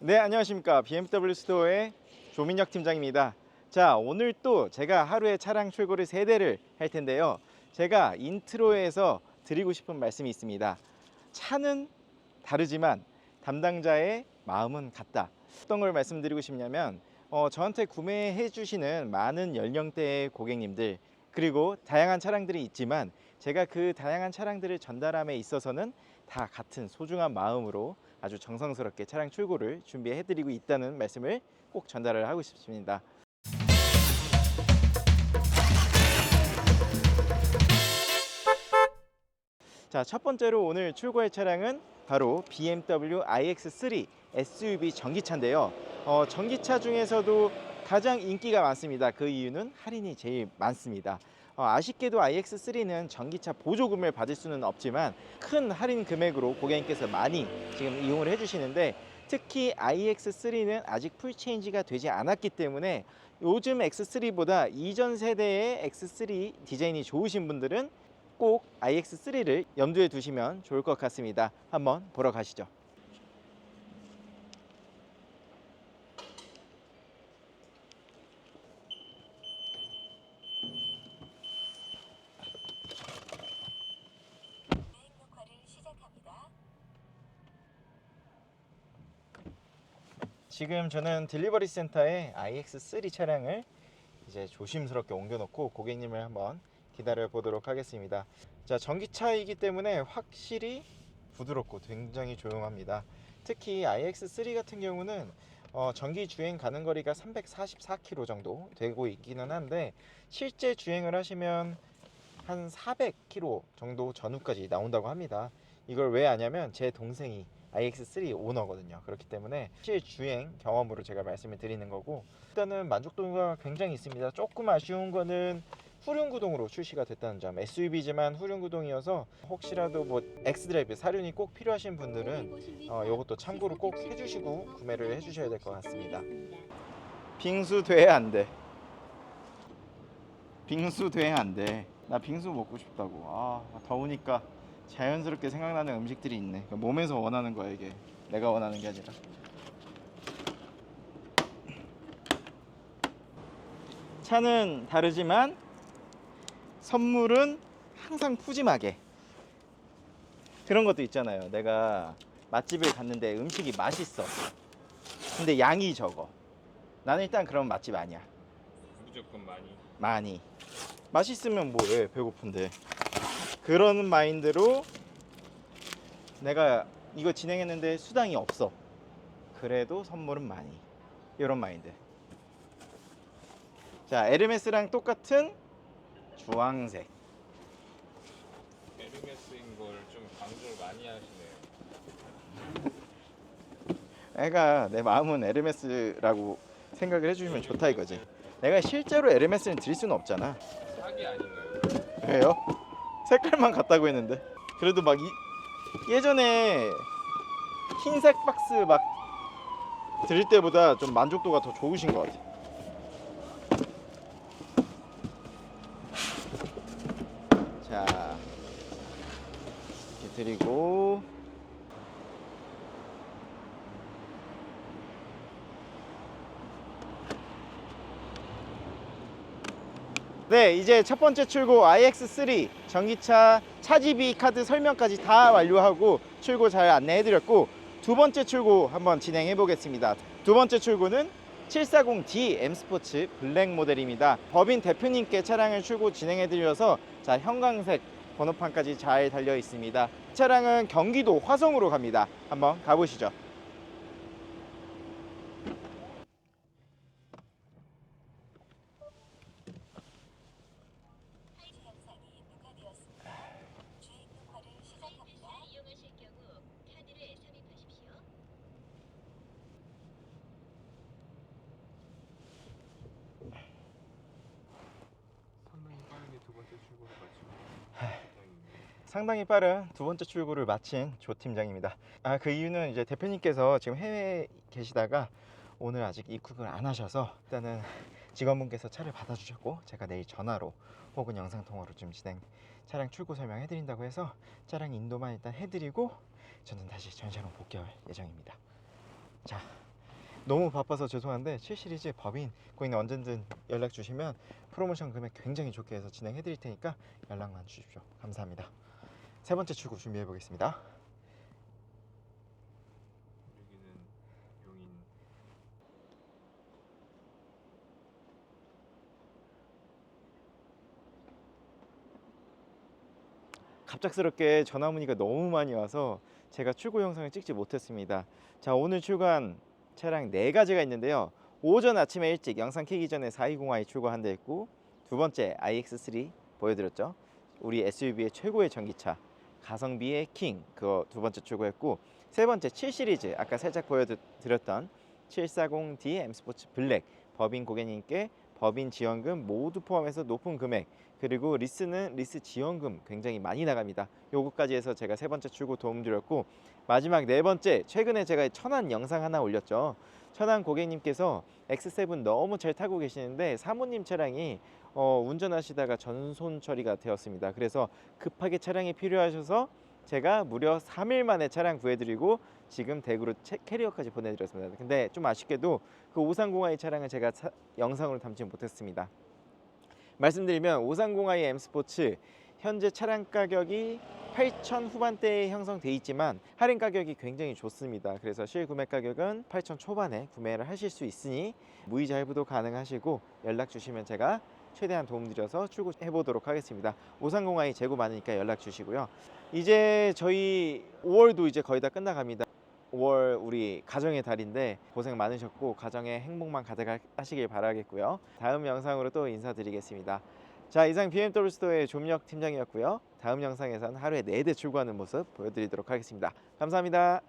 네, 안녕하십니까. BMW 스토어의 조민혁 팀장입니다. 자, 오늘 또 제가 하루에 차량 출고를 세대를할 텐데요. 제가 인트로에서 드리고 싶은 말씀이 있습니다. 차는 다르지만 담당자의 마음은 같다. 어떤 걸 말씀드리고 싶냐면 어, 저한테 구매해 주시는 많은 연령대의 고객님들 그리고 다양한 차량들이 있지만 제가 그 다양한 차량들을 전달함에 있어서는 다 같은 소중한 마음으로 아주 정성스럽게 차량 출고를 준비해 드리고 있다는 말씀을 꼭 전달을 하고 싶습니다. 자, 첫 번째로 오늘 출고할 차량은 바로 BMW iX3 SUV 전기차인데요. 어, 전기차 중에서도 가장 인기가 많습니다. 그 이유는 할인이 제일 많습니다. 어, 아쉽게도 iX3는 전기차 보조금을 받을 수는 없지만 큰 할인 금액으로 고객님께서 많이 지금 이용을 해주시는데 특히 iX3는 아직 풀체인지가 되지 않았기 때문에 요즘 X3보다 이전 세대의 X3 디자인이 좋으신 분들은 꼭 iX3를 염두에 두시면 좋을 것 같습니다. 한번 보러 가시죠. 주행 녹화를 시작합니다. 지금 저는 딜리버리 센터에 iX3 차량을 이제 조심스럽게 옮겨놓고 고객님을 한번 기다려 보도록 하겠습니다. 자, 전기차이기 때문에 확실히 부드럽고 굉장히 조용합니다. 특히 iX3 같은 경우는 어, 전기 주행 가는 거리가 344km 정도 되고 있기는 한데 실제 주행을 하시면 한 400km 정도 전후까지 나온다고 합니다. 이걸 왜 아냐면 제 동생이 iX3 오너거든요. 그렇기 때문에 실 주행 경험으로 제가 말씀을 드리는 거고 일단은 만족도가 굉장히 있습니다. 조금 아쉬운 거는 후륜 구동으로 출시가 됐다는 점. SUV지만 후륜 구동이어서 혹시라도 뭐 엑스드라이브 사륜이 꼭 필요하신 분들은 어, 이것도 참고로 꼭 해주시고 구매를 해주셔야 될 것 같습니다. 빙수 돼. 빙수 돼야 안 돼. 나 빙수 먹고 싶다고. 아 더우니까 자연스럽게 생각나는 음식들이 있네. 그러니까 몸에서 원하는 거야 이게. 내가 원하는 게 아니라. 차는 다르지만 선물은 항상 푸짐하게. 그런 것도 있잖아요. 내가 맛집을 갔는데 음식이 맛있어. 근데 양이 적어. 나는 일단 그런 맛집 아니야. 무조건 많이 많이. 맛있으면 뭐해 배고픈데. 그런 마인드로 내가 이거 진행했는데 수당이 없어. 그래도 선물은 많이. 이런 마인드. 자, 에르메스랑 똑같은 주황색. 에르메스인 걸 좀 강조를 많이 하시네요. 애가 내 마음은 에르메스라고 생각을 해주시면 좋다 이거지. 내가 실제로 에르메스는 드릴 수는 없잖아. 사기 아닌가요? 왜요? 색깔만 같다고 했는데. 그래도 막 이, 예전에 흰색 박스 막 드릴 때보다 좀 만족도가 더 좋으신 것 같아. 자, 이렇게 드리고. 네, 이제 첫 번째 출고 iX3 전기차 차지비 카드 설명까지 다 완료하고 출고 잘 안내해 드렸고 두 번째 출고 한번 진행해 보겠습니다. 두 번째 출고는 740D M 스포츠 블랙 모델입니다. 법인 대표님께 차량을 출고 진행해 드려서 자 형광색 번호판까지 잘 달려 있습니다. 차량은 경기도 화성으로 갑니다. 한번 가보시죠. 주행 영상이 녹화되었습니다. 주행 녹화를 시작합니다. 이용하실 경우 카드를 삽입하십시오. 상당히 빠르게 두 번째 출고를 마치고 다행입니다. 상당히 빠른 두 번째 출고를 마친 조 팀장입니다. 아 그 이유는 이제 대표님께서 지금 해외에 계시다가 오늘 아직 입국을 안 하셔서 일단은 직원분께서 차를 받아주셨고 제가 내일 전화로 혹은 영상 통화로 좀 진행 차량 출고 설명해 드린다고 해서 차량 인도만 일단 해드리고 저는 다시 전시로 복귀할 예정입니다. 자, 너무 바빠서 죄송한데 7 시리즈 법인 고객님 언제든 연락 주시면 프로모션 금액 굉장히 좋게 해서 진행해 드릴 테니까 연락만 주십시오. 감사합니다. 세 번째 출구 준비해 보겠습니다. 갑작스럽게 전화 문의가 너무 많이 와서 제가 출고 영상을 찍지 못했습니다. 자 오늘 출고한 차량 네 가지가 있는데요. 오전 아침에 일찍 영상 켜기 전에 420i 출고 한 대 있고 두 번째 iX3 보여드렸죠. 우리 SUV의 최고의 전기차 가성비의 킹 그거 두 번째 출고했고 세 번째 7 시리즈 아까 살짝 보여드렸던 740D M 스포츠 블랙 법인 고객님께 법인 지원금 모두 포함해서 높은 금액 그리고 리스는 리스 지원금 굉장히 많이 나갑니다. 요거까지 해서 제가 세 번째 출고 도움 드렸고 마지막 네 번째 최근에 제가 천안 영상 하나 올렸죠. 천안 고객님께서 X7 너무 잘 타고 계시는데 사모님 차량이 어, 운전하시다가 전손 처리가 되었습니다. 그래서 급하게 차량이 필요하셔서 제가 무려 3일 만에 차량 구해드리고 지금 채- 캐리어까지 보내드렸습니다. 근데 좀 아쉽게도 그 530i 차량을 제가 차- 영상으로 담지 못했습니다. 말씀드리면 530i M 스포츠 현재 차량 가격이 8천 후반대에 형성돼 있지만 할인 가격이 굉장히 좋습니다. 그래서 실구매 가격은 8천 초반에 구매를 하실 수 있으니 무이자 할부도 가능하시고 연락 주시면 제가 최대한 도움드려서 출고해 보도록 하겠습니다. 530i 재고 많으니까 연락 주시고요. 이제 저희 5월도 이제 거의 다 끝나갑니다. 5월 우리 가정의 달인데 고생 많으셨고 가정에 행복만 가득하시길 바라겠고요. 다음 영상으로 또 인사드리겠습니다. 자 이상 BMW 스토어의 조민혁 팀장이었고요. 다음 영상에선 하루에 4대 출고하는 모습 보여드리도록 하겠습니다. 감사합니다.